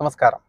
നമസ്കാരം.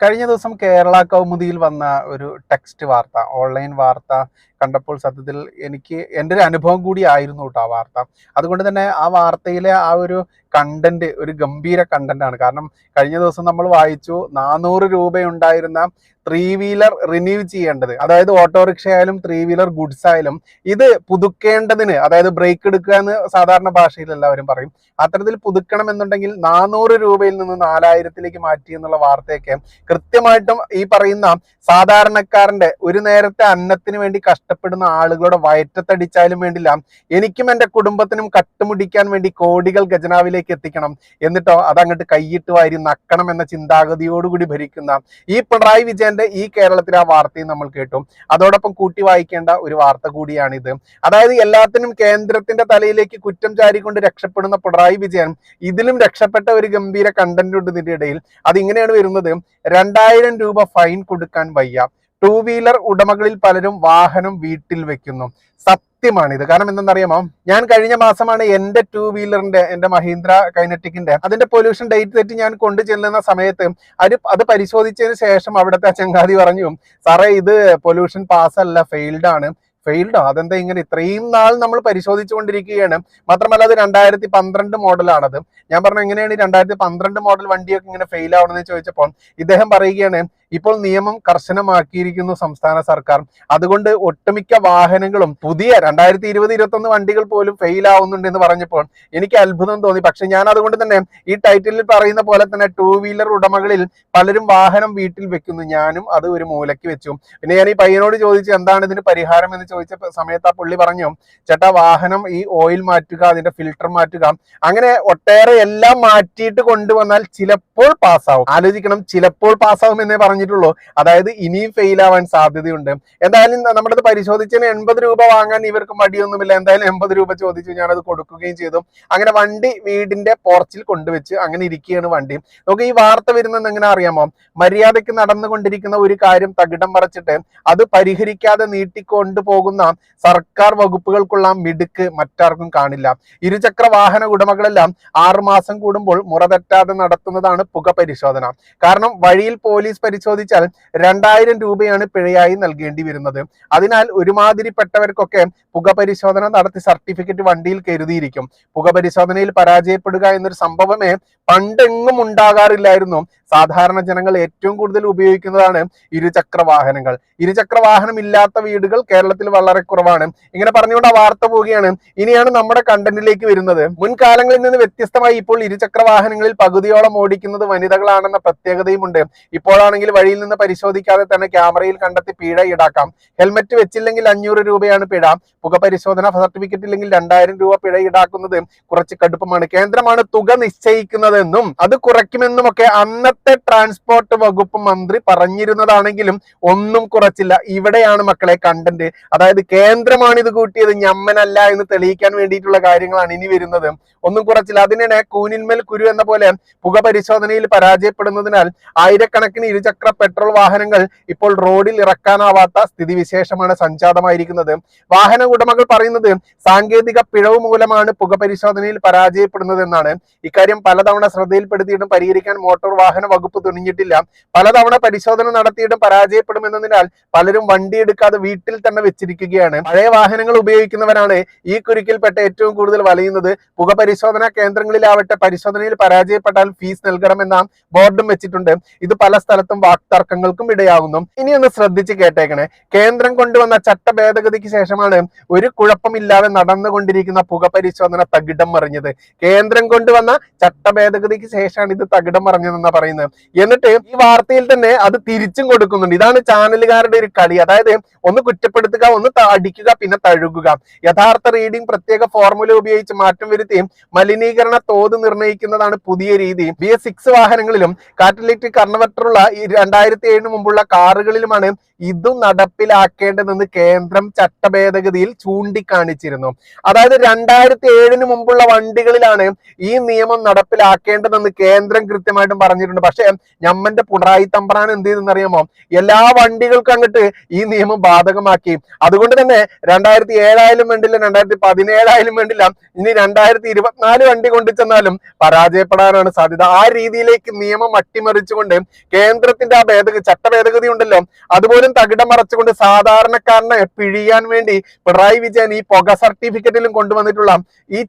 കഴിഞ്ഞ ദിവസം കേരള കൗമുദിയിൽ വന്ന ഒരു ടെക്സ്റ്റ് വാർത്ത ഓൺലൈൻ വാർത്ത കണ്ടപ്പോൾ സത്യത്തിൽ എനിക്ക് എന്റെ ഒരു അനുഭവം കൂടി ആയിരുന്നു കേട്ടോ ആ വാർത്ത. അതുകൊണ്ട് തന്നെ ആ വാർത്തയിലെ ആ ഒരു കണ്ടന്റ് ഒരു ഗംഭീര കണ്ടന്റ് ആണ്. കാരണം കഴിഞ്ഞ ദിവസം നമ്മൾ വായിച്ചു നാനൂറ് രൂപയുണ്ടായിരുന്ന ത്രീ വീലർ റിന്യൂ ചെയ്യേണ്ടത്. അതായത് ഓട്ടോറിക്ഷ ആയാലും ത്രീ വീലർ ഗുഡ്സ് ആയാലും ഇത് പുതുക്കേണ്ടതിന് അതായത് ബ്രേക്ക് എടുക്കുക എന്ന് സാധാരണ ഭാഷയിൽ എല്ലാവരും പറയും. അത്തരത്തിൽ പുതുക്കണം എന്നുണ്ടെങ്കിൽ നാനൂറ് രൂപയിൽ നിന്ന് നാലായിരത്തിലേക്ക് മാറ്റി എന്നുള്ള വാർത്തയൊക്കെ കൃത്യമായിട്ടും ഈ പറയുന്ന സാധാരണക്കാരന്റെ ഒരു നേരത്തെ അന്നത്തിന് വേണ്ടി കഷ്ടപ്പെടുന്ന ആളുകളുടെ വയറ്റത്തടിച്ചാലും വേണ്ടില്ല. എനിക്കും എന്റെ കുടുംബത്തിനും കട്ടുമുടിക്കാൻ വേണ്ടി കോടികൾ ഖജനാവിലേക്ക് എത്തിക്കണം. എന്നിട്ടോ അതങ്ങോട്ട് കൈയിട്ട് വാരി നക്കണം എന്ന ചിന്താഗതിയോടുകൂടി ഭരിക്കുന്ന ഈ പിണറായി വിജയന്റെ ഈ കേരളത്തിലെ ആ വാർത്തയും നമ്മൾ കേട്ടു. അതോടൊപ്പം കൂട്ടി വായിക്കേണ്ട ഒരു വാർത്ത കൂടിയാണിത്. അതായത് എല്ലാത്തിനും കേന്ദ്രത്തിന്റെ തലയിലേക്ക് കുറ്റം ചാരിക്കൊണ്ട് രക്ഷപ്പെടുന്ന പിണറായി വിജയൻ ഇതിലും രക്ഷപ്പെട്ട ഒരു ഗംഭീര കണ്ടന്റ് ഉണ്ട് ഇതിന്റെ ഇടയിൽ. അതിങ്ങനെയാണ് വരുന്നത്. രണ്ടായിരം രൂപ ഫൈൻ കൊടുക്കാൻ വയ്യ. ടൂ വീലർ ഉടമകളിൽ പലരും വാഹനം വീട്ടിൽ വെക്കുന്നു. സത്യമാണിത്. കാരണം എന്തെന്നറിയാമോ? ഞാൻ കഴിഞ്ഞ മാസമാണ് എന്റെ ടൂ വീലറിന്റെ എന്റെ മഹീന്ദ്ര കൈനറ്റിക്കിന്റെ അതിന്റെ പൊല്യൂഷൻ ഡേറ്റ് തെറ്റി ഞാൻ കൊണ്ടു ചെല്ലുന്ന സമയത്ത് അത് അത് പരിശോധിച്ചതിന് ശേഷം അവിടുത്തെ ചങ്ങാതി പറഞ്ഞു സാറേ ഇത് പൊല്യൂഷൻ പാസ് അല്ല ഫെയിൽഡ് ആണ്. ഫെയിൽഡോ അതെന്താ ഇങ്ങനെ ഇത്രയും നാൾ നമ്മൾ പരിശോധിച്ചുകൊണ്ടിരിക്കുകയാണ്. മാത്രമല്ല അത് രണ്ടായിരത്തി പന്ത്രണ്ട് മോഡലാണത്. ഞാൻ പറഞ്ഞു എങ്ങനെയാണ് ഈ രണ്ടായിരത്തി പന്ത്രണ്ട് മോഡൽ വണ്ടിയൊക്കെ ഇങ്ങനെ ഫെയിൽ ആവണമെന്ന് ചോദിച്ചപ്പോൾ ഇദ്ദേഹം പറയുകയാണ് ഇപ്പോൾ നിയമം കർശനമാക്കിയിരിക്കുന്നു സംസ്ഥാന സർക്കാർ. അതുകൊണ്ട് ഒട്ടുമിക്ക വാഹനങ്ങളും പുതിയ രണ്ടായിരത്തി ഇരുപത് ഇരുപത്തൊന്ന് വണ്ടികൾ പോലും ഫെയിൽ ആവുന്നുണ്ട് എന്ന് പറഞ്ഞപ്പോൾ എനിക്ക് അത്ഭുതം തോന്നി. പക്ഷെ ഞാൻ അതുകൊണ്ട് തന്നെ ഈ ടൈറ്റിലിൽ പറയുന്ന പോലെ തന്നെ ടൂ വീലർ ഉടമകളിൽ പലരും വാഹനം വീട്ടിൽ വെക്കുന്നു. ഞാനും അത് ഒരു മൂലയ്ക്ക് വെച്ചു. പിന്നെ ഞാൻ ഈ പയ്യനോട് ചോദിച്ചു എന്താണ് ഇതിന് പരിഹാരം? എന്ന് ചോദിച്ച സമയത്ത് ആ പുള്ളി പറഞ്ഞു ചേട്ടാ വാഹനം ഈ ഓയിൽ മാറ്റുക അതിന്റെ ഫിൽട്ടർ മാറ്റുക. അങ്ങനെ ഒട്ടേറെ എല്ലാം മാറ്റിയിട്ട് കൊണ്ടുവന്നാൽ ചിലപ്പോൾ പാസ്സാവും ആലോചിക്കണം ചിലപ്പോൾ പാസ്സാവും എന്നേ പറഞ്ഞിട്ടുള്ളൂ. അതായത് ഇനിയും ഫെയിൽ ആവാൻ സാധ്യതയുണ്ട്. എന്തായാലും നമ്മുടെ പരിശോധിച്ചതിന് എൺപത് രൂപ വാങ്ങാൻ ഇവർക്ക് മടിയൊന്നുമില്ല. എന്തായാലും എൺപത് രൂപ ചോദിച്ചു ഞാൻ അത് കൊടുക്കുകയും ചെയ്തു. അങ്ങനെ വണ്ടി വീടിന്റെ പോർച്ചിൽ കൊണ്ടുവച്ച് അങ്ങനെ ഇരിക്കുകയാണ് വണ്ടി. നമുക്ക് ഈ വാർത്ത വരുന്നത് എങ്ങനെ അറിയാമോ? മര്യാദയ്ക്ക് നടന്നുകൊണ്ടിരിക്കുന്ന ഒരു കാര്യം തകിടം മറച്ചിട്ട് അത് പരിഹരിക്കാതെ നീട്ടിക്കൊണ്ടു പോകുന്ന സർക്കാർ വകുപ്പുകൾക്കുള്ള മിടുക്ക് മറ്റാർക്കും കാണില്ല. ഇരുചക്ര വാഹന ഉടമകളെല്ലാം ആറുമാസം കൂടുമ്പോൾ മുറതെറ്റാതെ നടത്തുന്നതാണ് പുക പരിശോധന. കാരണം വഴിയിൽ പോലീസ് പരിശോധിച്ചാൽ രണ്ടായിരം രൂപയാണ് പിഴയായി നൽകേണ്ടി വരുന്നത്. അതിനാൽ ഒരുമാതിരിപ്പെട്ടവർക്കൊക്കെ പുക പരിശോധന നടത്തി സർട്ടിഫിക്കറ്റ് വണ്ടിയിൽ കരുതിയിരിക്കും. പുക പരിശോധനയിൽ പരാജയപ്പെടുക എന്നൊരു സംഭവമേ പണ്ടെങ്ങും ഉണ്ടാകാറില്ലായിരുന്നു. സാധാരണ ജനങ്ങൾ ഏറ്റവും കൂടുതൽ ഉപയോഗിക്കുന്നതാണ് ഇരുചക്ര വാഹനങ്ങൾ ഇരുചക്ര വാഹനം ഇല്ലാത്ത വീടുകൾ കേരളത്തിൽ വളരെ കുറവാണ്. ഇങ്ങനെ പറഞ്ഞുകൊണ്ട് ആ വാർത്ത പോവുകയാണ്. ഇനിയാണ് നമ്മുടെ കണ്ടന്റിലേക്ക് വരുന്നത്. മുൻകാലങ്ങളിൽ നിന്ന് വ്യത്യസ്തമായി ഇപ്പോൾ ഇരുചക്ര വാഹനങ്ങളിൽ പകുതിയോളം ഓടിക്കുന്നത് വനിതകളാണെന്ന പ്രത്യേകതയുമുണ്ട്. ഇപ്പോഴാണെങ്കിൽ വഴിയിൽ നിന്ന് പരിശോധിക്കാതെ തന്നെ ക്യാമറയിൽ കണ്ടെത്തി പിഴ ഈടാക്കാം. ഹെൽമറ്റ് വെച്ചില്ലെങ്കിൽ അഞ്ഞൂറ് രൂപയാണ് പിഴ പുക പരിശോധന സർട്ടിഫിക്കറ്റ് ഇല്ലെങ്കിൽ രണ്ടായിരം രൂപ പിഴ ഈടാക്കുന്നത് കുറച്ച് കടുപ്പമാണ്. കേന്ദ്രമാണ് തുക നിശ്ചയിക്കുന്നതെന്നും അത് കുറയ്ക്കുമെന്നുമൊക്കെ അന്നത്തെ ട്രാൻസ്പോർട്ട് വകുപ്പ് മന്ത്രി പറഞ്ഞിരുന്നതാണെങ്കിലും ഒന്നും കുറച്ചില്ല. ഇവിടെയാണ് മക്കളെ കണ്ടന്റ് അതായത് കേന്ദ്രമാണ് ഇത് കൂട്ടിയത് ഞമ്മനല്ല എന്ന് തെളിയിക്കാൻ വേണ്ടിയിട്ടുള്ള കാര്യങ്ങളാണ് ഇനി വരുന്നത്. ഒന്നും കുറച്ചില്ല. അതിനിടെ കൂനിന്മേൽ കുരു എന്ന പോലെ പുക പരിശോധനയിൽ പരാജയപ്പെടുന്നതിനാൽ ആയിരക്കണക്കിന് ഇരുചക്ര പെട്രോൾ വാഹനങ്ങൾ ഇപ്പോൾ റോഡിൽ ഇറക്കാനാവാത്ത സ്ഥിതിവിശേഷമാണ് സംജാതമായിരിക്കുന്നത്. വാഹന ഉടമകൾ പറയുന്നത് സാങ്കേതിക പിഴവ് മൂലമാണ് പുക പരിശോധനയിൽ പരാജയപ്പെടുന്നതെന്നാണ്. ഇക്കാര്യം പലതവണ ശ്രദ്ധയിൽപ്പെടുത്തിയിട്ടും പരിഹരിക്കാൻ മോട്ടോർ വാഹന വകുപ്പ് തുനിഞ്ഞിട്ടില്ല. പലതവണ പരിശോധന നടത്തിയിട്ടും പരാജയപ്പെടുമെന്നതിനാൽ പലരും വണ്ടി എടുക്കാതെ വീട്ടിൽ തന്നെ വെച്ചിരിക്കുകയാണ്. പഴയ വാഹനങ്ങൾ ഉപയോഗിക്കുന്നവരാണ് ഈ കുരുക്കിൽപ്പെട്ട ഏറ്റവും കൂടുതൽ വലയുന്നത്. പുക പരിശോധനാ കേന്ദ്രങ്ങളിലാവട്ടെ പരിശോധനയിൽ പരാജയപ്പെട്ടാൽ ഫീസ് നൽകണമെന്ന ബോർഡും വെച്ചിട്ടുണ്ട്. ഇത് പല സ്ഥലത്തും വാക്തർക്കങ്ങൾക്കും ഇടയാകുന്നു. ഇനി ഒന്ന് ശ്രദ്ധിച്ച് കേട്ടേക്കണേ. കേന്ദ്രം കൊണ്ടുവന്ന ചട്ട ഭേദഗതിക്ക് ശേഷമാണ് ഒരു കുഴപ്പമില്ലാതെ നടന്നുകൊണ്ടിരിക്കുന്ന പുക പരിശോധന തകിടം മറിഞ്ഞത്. കേന്ദ്രം കൊണ്ടുവന്ന ചട്ട ഭേദഗതിക്ക് ശേഷമാണ് ഇത് തകിടം മറിഞ്ഞതെന്നാണ് പറയുന്നത്. എന്നിട്ട് ഈ വാർത്തയിൽ തന്നെ അത് തിരിച്ചും കൊടുക്കുന്നുണ്ട്. ഇതാണ് ചാനലുകാരുടെ ഒരു കളി. അതായത് ഒന്ന് കുറ്റപ്പെടുത്തുക ഒന്ന് അടിക്കുക പിന്നെ തഴുകുക. യഥാർത്ഥ റീഡിംഗ് പ്രത്യേക ഫോർമുല ഉപയോഗിച്ച് മാറ്റം വരുത്തി മലിനീകരണ തോത് നിർണയിക്കുന്നതാണ് പുതിയ രീതി. ബി എസ് സിക്സ് വാഹനങ്ങളിലും കാറ്റലിറ്റിക് കൺവെർട്ടറുള്ള രണ്ടായിരത്തി ഏഴിന് മുമ്പുള്ള കാറുകളിലുമാണ് ഇതും നടപ്പിലാക്കേണ്ടതെന്ന് കേന്ദ്രം ചട്ടഭേദഗതിയിൽ ചൂണ്ടിക്കാണിച്ചിരുന്നു. അതായത് രണ്ടായിരത്തി ഏഴിന് മുമ്പുള്ള വണ്ടികളിലാണ് ഈ നിയമം നടപ്പിലാക്കേണ്ടതെന്ന് കേന്ദ്രം കൃത്യമായിട്ടും പറഞ്ഞിട്ടുണ്ട്. പക്ഷേ ഞമ്മന്റെ പിണറായി തമ്പ്രാൻ എന്ത് ചെയ്തെന്നറിയാമോ എല്ലാ വണ്ടികൾക്കും അങ്ങട്ട് ഈ നിയമം ബാധകമാക്കി. അതുകൊണ്ട് തന്നെ രണ്ടായിരത്തി ഏഴായാലും വേണ്ടില്ല രണ്ടായിരത്തി പതിനേഴായാലും വേണ്ടില്ല ഇനി രണ്ടായിരത്തി ഇരുപത്തിനാല് വണ്ടി കൊണ്ടു ചെന്നാലും പരാജയപ്പെടാനാണ് സാധ്യത. ആ രീതിയിലേക്ക് നിയമം അട്ടിമറിച്ചുകൊണ്ട് കേന്ദ്രത്തിന്റെ ആ ഭേദഗതി ചട്ട ഭേദഗതി ഉണ്ടല്ലോ. അതുപോലും തകിടം മറച്ചുകൊണ്ട് സാധാരണക്കാരനെ പിഴിയാൻ വേണ്ടി പിണറായി വിജയൻ ഈ പുക സർട്ടിഫിക്കറ്റിലും കൊണ്ടുവന്നിട്ടുള്ള ഈ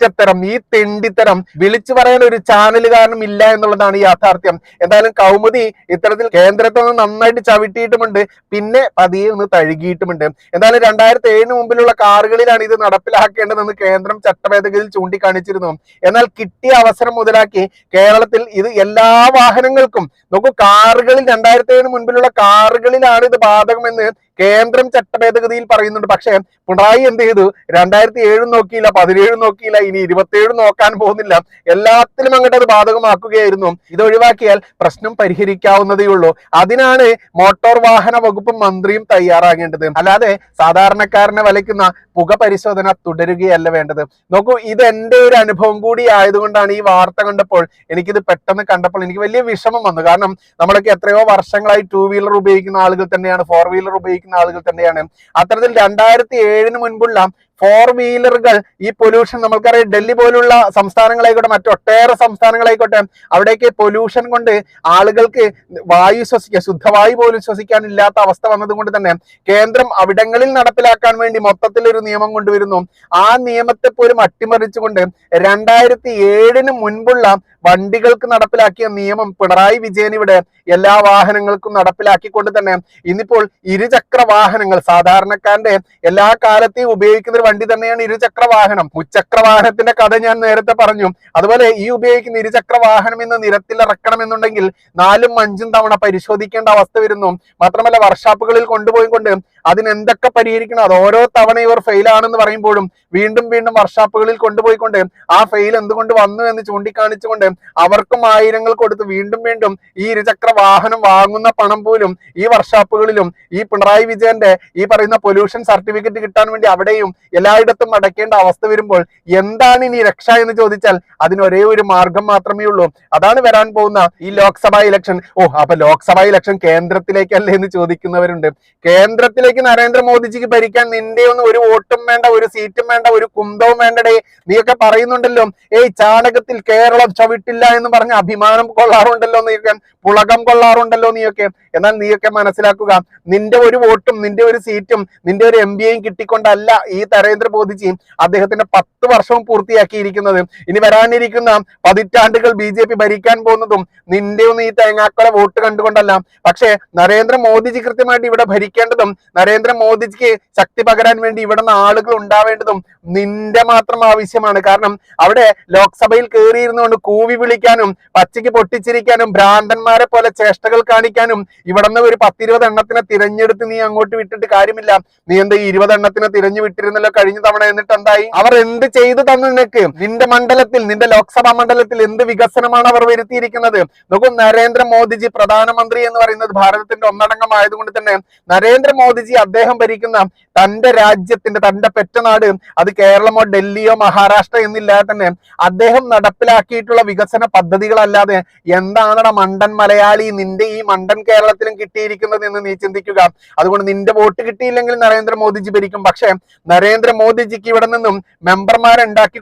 ചെറ്റത്തരം ഈ തെണ്ടിത്തരം വിളിച്ചു പറയാൻ ഒരു ചാനൽ കാരണം ഇല്ല എന്നുള്ളതാണ് യാഥാർത്ഥ്യം. എന്തായാലും കൗമുദി ഇത്തരത്തിൽ കേന്ദ്രത്തിൽ നിന്ന് നന്നായിട്ട് ചവിട്ടിയിട്ടുമുണ്ട്. പിന്നെ പതിയെ ഒന്ന് തഴുകിയിട്ടുമുണ്ട്. എന്തായാലും രണ്ടായിരത്തി ഏഴിന് മുമ്പിലുള്ള കാറുകളിലാണ് ഇത് നടപ്പിലാക്കേണ്ടതെന്ന് കേന്ദ്രം ചട്ടഭേദഗതിയിൽ ചൂണ്ടിക്കാണിച്ചിരുന്നു. എന്നാൽ കിട്ടിയ അവസരം മുതലാക്കി കേരളത്തിൽ ഇത് എല്ലാ വാഹനങ്ങൾക്കും നോക്കൂ കാറുകളിൽ രണ്ടായിരത്തി ഏഴിന് മുൻപിലുള്ള കാറുകളിലാണ് ഇത് ബാധകമെന്ന് കേന്ദ്രം ചട്ടഭേദഗതിയിൽ പറയുന്നുണ്ട്. പക്ഷേ പിണറായി എന്ത് ചെയ്തു? രണ്ടായിരത്തി ഏഴും നോക്കിയില്ല പതിനേഴും നോക്കിയില്ല ഇനി ഇരുപത്തിയേഴും നോക്കാൻ പോകുന്നില്ല. എല്ലാത്തിലും അങ്ങോട്ട് അത് ബാധകമാക്കുകയായിരുന്നു. ഇത് ഒഴിവാക്കിയാൽ പ്രശ്നം പരിഹരിക്കാവുന്നതേ ഉള്ളൂ. അതിനാണ് മോട്ടോർ വാഹന വകുപ്പ് മന്ത്രിയും തയ്യാറാകേണ്ടത്. അല്ലാതെ സാധാരണക്കാരനെ വലയ്ക്കുന്ന പുക പരിശോധന തുടരുകയല്ല വേണ്ടത്. നോക്കൂ ഇത് എന്റെ ഒരു അനുഭവം കൂടി ആയതുകൊണ്ടാണ് ഈ വാർത്ത കണ്ടപ്പോൾ എനിക്കിത് പെട്ടെന്ന് കണ്ടപ്പോൾ എനിക്ക് വലിയ വിഷമം വന്നു. കാരണം നമ്മളൊക്കെ എത്രയോ വർഷങ്ങളായി ടൂ വീലർ ഉപയോഗിക്കുന്ന ആളുകൾ തന്നെയാണ് ഫോർ വീലർ ഉപയോഗിക്കുന്ന ആളുകൾ തന്നെയാണ്. അത്തരത്തിൽ രണ്ടായിരത്തി ഏഴിന് മുൻപുള്ള ഫോർ വീലറുകൾ ഈ പൊല്യൂഷൻ നമുക്കറിയാം ഡൽഹി പോലുള്ള സംസ്ഥാനങ്ങളായിക്കോട്ടെ മറ്റൊട്ടേറെ സംസ്ഥാനങ്ങളായിക്കോട്ടെ അവിടേക്ക് പൊല്യൂഷൻ കൊണ്ട് ആളുകൾക്ക് വായു ശ്വസിക്കുക ശുദ്ധവായു പോലും ശ്വസിക്കാനില്ലാത്ത അവസ്ഥ വന്നതുകൊണ്ട് തന്നെ കേന്ദ്രം അവിടങ്ങളിൽ നടപ്പിലാക്കാൻ വേണ്ടി മൊത്തത്തിൽ ഒരു നിയമം കൊണ്ടുവരുന്നു. ആ നിയമത്തെ പോലും അട്ടിമറിച്ചുകൊണ്ട് രണ്ടായിരത്തി ഏഴിന് മുൻപുള്ള വണ്ടികൾക്ക് നടപ്പിലാക്കിയ നിയമം പിണറായി വിജയൻ ഇവിടെ എല്ലാ വാഹനങ്ങൾക്കും നടപ്പിലാക്കിക്കൊണ്ട് തന്നെ ഇന്നിപ്പോൾ ഇരുചക്ര വാഹനങ്ങൾ സാധാരണക്കാരന്റെ എല്ലാ കാലത്തെയും ഉപയോഗിക്കുന്ന വണ്ടി തന്നെയാണ് ഇരുചക്ര വാഹനം മുച്ചക്ര വാഹനത്തിന്റെ കഥ ഞാൻ നേരത്തെ പറഞ്ഞു. അതുപോലെ ഈ ഉപയോഗിക്കുന്ന ഇരുചക്ര വാഹനം ഇന്ന് നിരത്തിലിറക്കണമെന്നുണ്ടെങ്കിൽ നാലും അഞ്ചും തവണ പരിശോധിക്കേണ്ട അവസ്ഥ വരുന്നു. മാത്രമല്ല വർഷാപ്പുകളിൽ കൊണ്ടുപോയി കൊണ്ട് അതിന് എന്തൊക്കെ പരിഹരിക്കണം? അത് ഓരോ തവണ ഇവർ ഫെയിൽ ആണെന്ന് പറയുമ്പോഴും വീണ്ടും വീണ്ടും വർഷാപ്പുകളിൽ കൊണ്ടുപോയിക്കൊണ്ട് ആ ഫെയിൽ എന്തുകൊണ്ട് വന്നു എന്ന് ചൂണ്ടിക്കാണിച്ചുകൊണ്ട് അവർക്കും ആയിരങ്ങൾ കൊടുത്ത് വീണ്ടും വീണ്ടും ഈ ഇരുചക്ര വാഹനം വാങ്ങുന്ന പണം പോലും ഈ വർഷാപ്പുകളിലും ഈ പിണറായി വിജയന്റെ ഈ പറയുന്ന പൊല്യൂഷൻ സർട്ടിഫിക്കറ്റ് കിട്ടാൻ വേണ്ടി അവിടെയും എല്ലായിടത്തും അടയ്ക്കേണ്ട അവസ്ഥ വരുമ്പോൾ എന്താണ് ഇനി രക്ഷ എന്ന് ചോദിച്ചാൽ അതിന് ഒരേ ഒരു മാർഗം മാത്രമേ ഉള്ളൂ. അതാണ് വരാൻ പോകുന്ന ഈ ലോക്സഭാ ഇലക്ഷൻ ഓ അപ്പൊ ലോക്സഭാ ഇലക്ഷൻ കേന്ദ്രത്തിലേക്കല്ലേ എന്ന് ചോദിക്കുന്നവരുണ്ട്. കേന്ദ്രത്തിലേക്ക് നരേന്ദ്രമോദിജിക്ക് ഭരിക്കാൻ നിന്റെ ഒന്നും ഒരു വോട്ടും വേണ്ട ഒരു സീറ്റും വേണ്ട ഒരു കുന്തവും വേണ്ടടേ നീയൊക്കെ പറയുന്നുണ്ടല്ലോ. ഏയ് ചാണകത്തിൽ കേരളം ചവിട്ടില്ല എന്ന് പറഞ്ഞ് അഭിമാനം കൊള്ളാറുണ്ടല്ലോ നീയൊക്കെ പുളകം കൊള്ളാറുണ്ടല്ലോ നീയൊക്കെ. എന്നാൽ നീയൊക്കെ മനസ്സിലാക്കുക നിന്റെ ഒരു വോട്ടും നിന്റെ ഒരു സീറ്റും നിന്റെ ഒരു എം ബിയും കിട്ടിക്കൊണ്ടല്ല ഈ നരേന്ദ്രമോദിജി അദ്ദേഹത്തിന്റെ പത്ത് വർഷവും പൂർത്തിയാക്കിയിരിക്കുന്നത്. ഇനി വരാനിരിക്കുന്ന പതിറ്റാണ്ടുകൾ ബി ജെ പി ഭരിക്കാൻ പോകുന്നതും നിന്റെ ഒന്നും ഈ തേങ്ങാക്കളെ വോട്ട് കണ്ടുകൊണ്ടല്ല. പക്ഷേ നരേന്ദ്രമോദിജി കൃത്യമായിട്ട് ഇവിടെ ഭരിക്കേണ്ടതും നരേന്ദ്രമോദിജിക്ക് ശക്തി പകരാൻ വേണ്ടി ഇവിടെ നിന്ന് ആളുകൾ ഉണ്ടാവേണ്ടതും നിന്റെ മാത്രം ആവശ്യമാണ്. കാരണം അവിടെ ലോക്സഭയിൽ കയറിയിരുന്നുകൊണ്ട് കൂവി വിളിക്കാനും പച്ചയ്ക്ക് പൊട്ടിച്ചിരിക്കാനും ഭ്രാന്തന്മാരെ പോലെ ചേഷ്ടകൾ കാണിക്കാനും ഇവിടെ നിന്ന് ഒരു പത്തിരുപത് എണ്ണത്തിനെ തിരഞ്ഞെടുത്ത് നീ അങ്ങോട്ട് വിട്ടിട്ട് കാര്യമില്ല. നീ എന്താ ഈ ഇരുപത് എണ്ണത്തിനെ തിരഞ്ഞു വിട്ടിരുന്നല്ലോ കഴിഞ്ഞ തവണ എന്നിട്ട് എന്തായി അവർ എന്ത് ചെയ്തു തന്നു നിനക്ക്? നിന്റെ മണ്ഡലത്തിൽ നിന്റെ ലോക്സഭാ മണ്ഡലത്തിൽ എന്ത് വികസനമാണ് അവർ വരുത്തിയിരിക്കുന്നത്? നോക്കൂ നരേന്ദ്രമോദിജി പ്രധാനമന്ത്രി എന്ന് പറയുന്നത് ഭാരതത്തിന്റെ ഒന്നടങ്കമായതുകൊണ്ട് തന്നെ നരേന്ദ്രമോദിജി അദ്ദേഹം ഭരിക്കുന്ന തന്റെ രാജ്യത്തിന്റെ തന്റെ പെറ്റനാട് അത് കേരളമോ ഡൽഹിയോ മഹാരാഷ്ട്ര എന്നില്ലാതെ തന്നെ അദ്ദേഹം നടപ്പിലാക്കിയിട്ടുള്ള വികസന പദ്ധതികളല്ലാതെ എന്താണടാ മണ്ടൻ മലയാളി നിന്റെ ഈ മണ്ടൻ കേരളത്തിലും കിട്ടിയിരിക്കുന്നത് എന്ന് നീ ചിന്തിക്കുക. അതുകൊണ്ട് നിന്റെ വോട്ട് കിട്ടിയില്ലെങ്കിൽ നരേന്ദ്രമോദിജി ഭരിക്കും. പക്ഷേ നരേന്ദ്രമോദിജിക്ക് ഇവിടെ നിന്നും മെമ്പർമാരെ ഉണ്ടാക്കി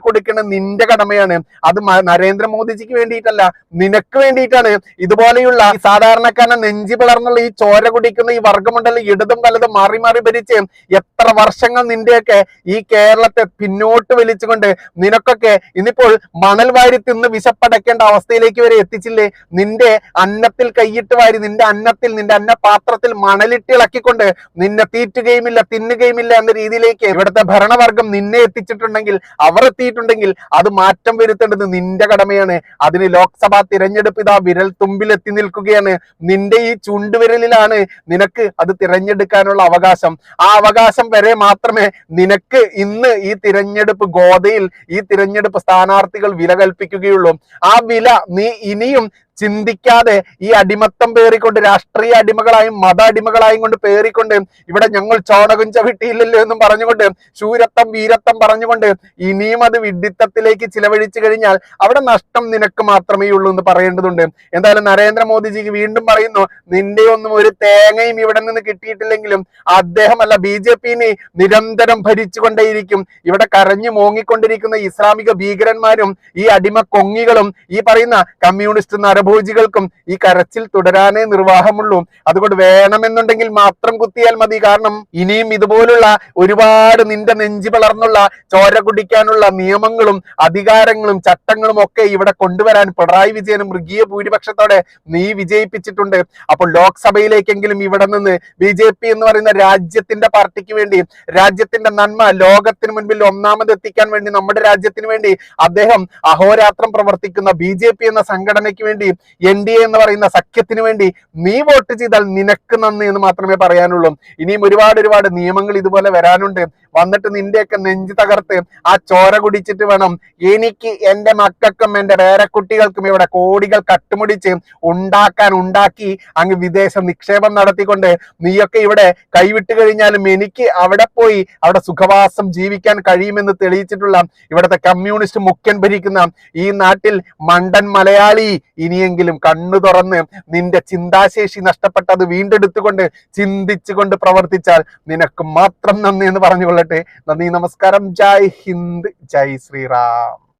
നിന്റെ കടമയാണ് അത് നരേന്ദ്രമോദിജിക്ക് വേണ്ടിയിട്ടല്ല നിനക്ക് വേണ്ടിയിട്ടാണ്. ഇതുപോലെയുള്ള സാധാരണക്കാരനെ നെഞ്ചി പിളർന്നുള്ള ഈ ചോര കുടിക്കുന്ന ഈ വർഗമുണ്ടല്ലോ ഇടതും വലതും മാറി മാറി ഭരിച്ച്. എത്ര വർഷങ്ങൾ നിന്റെയൊക്കെ ഈ കേരളത്തെ പിന്നോട്ട് വലിച്ചുകൊണ്ട് നിനക്കൊക്കെ ഇന്നിപ്പോൾ മണൽ വാരി തിന്ന് വിശപ്പടക്കേണ്ട അവസ്ഥയിലേക്ക് വരെ എത്തിച്ചില്ലേ? നിന്റെ അന്നത്തിൽ കൈയിട്ട് വാരി നിന്റെ അന്നത്തിൽ നിന്റെ അന്നപാത്രത്തിൽ മണലിട്ട് ഇളക്കിക്കൊണ്ട് നിന്നെ തീറ്റുകയുമില്ല തിന്നുകയുമില്ല എന്ന രീതിയിലേക്ക് ഇവിടുത്തെ ഭരണവർഗം നിന്നെ എത്തിച്ചിട്ടുണ്ടെങ്കിൽ അവർ എത്തിയിട്ടുണ്ടെങ്കിൽ അത് മാറ്റം വരുത്തേണ്ടത് നിന്റെ കടമയാണ്. അതിന് ലോക്സഭാ തിരഞ്ഞെടുപ്പ് ഇതാ വിരൽ തുമ്പിൽ എത്തി നിൽക്കുകയാണ്. നിന്റെ ഈ ചുണ്ടുവിരലിലാണ് നിനക്ക് അത് തിരഞ്ഞെടുക്കാനുള്ള അവകാശം. ആ അവകാശം വരെ മാത്രമേ നിനക്ക് ഇന്ന് ഈ തിരഞ്ഞെടുപ്പ് ഗോതയിൽ ഈ തിരഞ്ഞെടുപ്പ് സ്ഥാനാർത്ഥികൾ വില കൽപ്പിക്കുകയുള്ളൂ. ആ വില നീ ഇനിയും ചിന്തിക്കാതെ ഈ അടിമത്തം പേറിക്കൊണ്ട് രാഷ്ട്രീയ അടിമകളായും മത അടിമകളായും കൊണ്ട് പേറിക്കൊണ്ട് ഇവിടെ ഞങ്ങൾ ചോടകം ചവിട്ടിയില്ലല്ലോ എന്നും പറഞ്ഞുകൊണ്ട് ശൂരത്വം വീരത്വം പറഞ്ഞുകൊണ്ട് ഇനിയും അത് വിഡിത്തത്തിലേക്ക് ചിലവഴിച്ചു കഴിഞ്ഞാൽ അവിടെ നഷ്ടം നിനക്ക് മാത്രമേ ഉള്ളൂ എന്ന് പറയേണ്ടതുണ്ട്. എന്തായാലും നരേന്ദ്രമോദിജിക്ക് വീണ്ടും പറയുന്നു നിന്റെ ഒന്നും ഒരു തേങ്ങയും ഇവിടെ നിന്ന് കിട്ടിയിട്ടില്ലെങ്കിലും അദ്ദേഹമല്ല ബി ജെ പിനെ നിരന്തരം ഭരിച്ചുകൊണ്ടേയിരിക്കും. ഇവിടെ കരഞ്ഞു മോങ്ങിക്കൊണ്ടിരിക്കുന്ന ഇസ്ലാമിക ഭീകരന്മാരും ഈ അടിമ കൊങ്ങികളും ഈ പറയുന്ന കമ്മ്യൂണിസ്റ്റ് നരഭോജികൾക്കും ഈ കരച്ചിൽ തുടരാനേ നിർവാഹമുള്ളൂ. അതുകൊണ്ട് വേണമെന്നുണ്ടെങ്കിൽ മാത്രം കുത്തിയാൽ മതി. കാരണം ഇനിയും ഇതുപോലുള്ള ഒരുപാട് നിന്റെ നെഞ്ചി വളർന്നുള്ള ചോര കുടിക്കാനുള്ള നിയമങ്ങളും അധികാരങ്ങളും ചട്ടങ്ങളും ഒക്കെ ഇവിടെ കൊണ്ടുവരാൻ പിണറായി വിജയനും മൃഗീയ ഭൂരിപക്ഷത്തോടെ നീ വിജയിപ്പിച്ചിട്ടുണ്ട്. അപ്പോൾ ലോക്സഭയിലേക്കെങ്കിലും ഇവിടെ നിന്ന് ബി ജെ പി എന്ന് പറയുന്ന രാജ്യത്തിന്റെ പാർട്ടിക്ക് വേണ്ടി രാജ്യത്തിന്റെ നന്മ ലോകത്തിന് മുൻപിൽ ഒന്നാമത് എത്തിക്കാൻ വേണ്ടി നമ്മുടെ രാജ്യത്തിന് വേണ്ടി അദ്ദേഹം അഹോരാത്രം പ്രവർത്തിക്കുന്ന ബി എന്ന സംഘടനയ്ക്ക് വേണ്ടി എൻ ഡി എ എന്ന് പറയുന്ന സഖ്യത്തിന് വേണ്ടി നീ വോട്ട് ചെയ്താൽ നിനക്ക് നന്ദി എന്ന് മാത്രമേ പറയാനുള്ളൂ. ഇനിയും ഒരുപാട് ഒരുപാട് നിയമങ്ങൾ ഇതുപോലെ വരാനുണ്ട്. വന്നിട്ട് നിന്റെയൊക്കെ നെഞ്ചു തകർത്ത് ആ ചോര കുടിച്ചിട്ട് വേണം എനിക്ക് എന്റെ മക്കൾക്കും എന്റെ പേരക്കുട്ടികൾക്കും ഇവിടെ കോടികൾ കട്ടുമുടിച്ച് ഉണ്ടാക്കാൻ ഉണ്ടാക്കി അങ്ങ് വിദേശ നിക്ഷേപം നടത്തിക്കൊണ്ട് നീയൊക്കെ ഇവിടെ കൈവിട്ട് കഴിഞ്ഞാലും എനിക്ക് അവിടെ പോയി അവിടെ സുഖവാസം ജീവിക്കാൻ കഴിയുമെന്ന് തെളിയിച്ചിട്ടുള്ള ഇവിടുത്തെ കമ്മ്യൂണിസ്റ്റ് മുഖ്യൻ ഭരിക്കുന്ന ഈ നാട്ടിൽ മണ്ടൻ മലയാളി ഇനിയെങ്കിലും കണ്ണു തുറന്ന് നിന്റെ ചിന്താശേഷി നഷ്ടപ്പെട്ടത് വീണ്ടെടുത്തുകൊണ്ട് ചിന്തിച്ചുകൊണ്ട് പ്രവർത്തിച്ചാൽ നിനക്ക് മാത്രം നന്ദി എന്ന് പറഞ്ഞുകൊള്ളട്ടെ നന്ദി നമസ്കാരം. ജയ് ഹിന്ദ് ജയ് ശ്രീറാം.